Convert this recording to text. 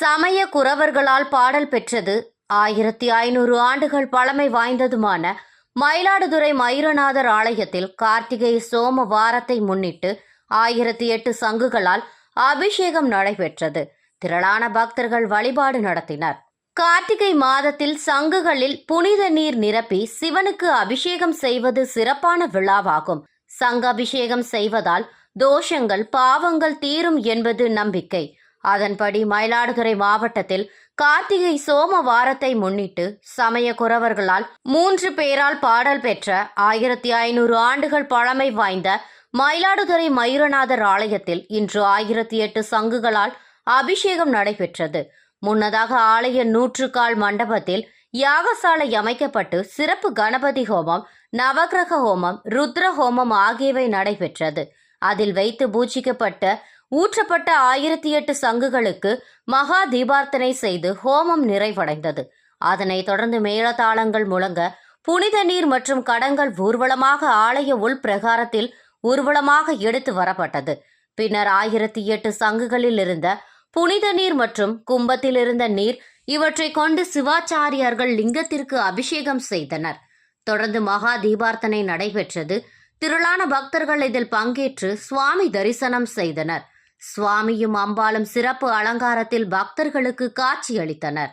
சமய குறவர்களால் பாடல் பெற்றது. ஆயிரத்தி ஐநூறு ஆண்டுகள் பழமை வாய்ந்ததுமான மயிலாடுதுறை மயூரநாதர் ஆலயத்தில் கார்த்திகை சோம வாரத்தை முன்னிட்டு ஆயிரத்தி எட்டு சங்குகளால் அபிஷேகம் நடைபெற்றது. திரளான பக்தர்கள் வழிபாடு நடத்தினர். கார்த்திகை மாதத்தில் சங்குகளில் புனித நீர் நிரப்பி சிவனுக்கு அபிஷேகம் செய்வது சிறப்பான விழாவாகும். சங்க அபிஷேகம் செய்வதால் தோஷங்கள் பாவங்கள் தீரும் என்பது நம்பிக்கை. அதன்படி மயிலாடுதுறை மாவட்டத்தில் கார்த்திகை சோம வாரத்தை முன்னிட்டு சமய குறவர்களால் மூன்று பேரால் பாடல் பெற்ற ஆயிரத்தி ஐநூறு ஆண்டுகள் பழமை வாய்ந்த மயிலாடுதுறை மயூரநாதர் ஆலயத்தில் இன்று ஆயிரத்தி எட்டு சங்குகளால் அபிஷேகம் நடைபெற்றது. முன்னதாக ஆலய நூற்றுக்கால் மண்டபத்தில் யாகசாலை அமைக்கப்பட்டு சிறப்பு கணபதி ஹோமம் நவக்கிரக ஹோமம் ருத்ர ஹோமம் ஆகியவை நடைபெற்றது. அதில் வைத்து பூஜிக்கப்பட்ட ஊற்றப்பட்ட ஆயிரத்தி எட்டு சங்குகளுக்கு மகா தீபார்த்தனை செய்து ஹோமம் நிறைவடைந்தது. அதனைத் தொடர்ந்து மேளதாளங்கள் முழங்க புனித நீர் மற்றும் கடங்கள் ஊர்வலமாக ஆலய உள் பிரகாரத்தில் ஊர்வலமாக எடுத்து வரப்பட்டது. பின்னர் ஆயிரத்தி எட்டு சங்குகளில் இருந்த புனித நீர் மற்றும் கும்பத்தில் இருந்த நீர் இவற்றை கொண்டு சிவாச்சாரியார்கள் லிங்கத்திற்கு அபிஷேகம் செய்தனர். தொடர்ந்து மகா தீபார்த்தனை நடைபெற்றது. திரளான பக்தர்கள் இதில் பங்கேற்று சுவாமி தரிசனம் செய்தனர். சுவாமியும் அம்பாளும் சிறப்பு அலங்காரத்தில் பக்தர்களுக்கு காட்சியளித்தனர்.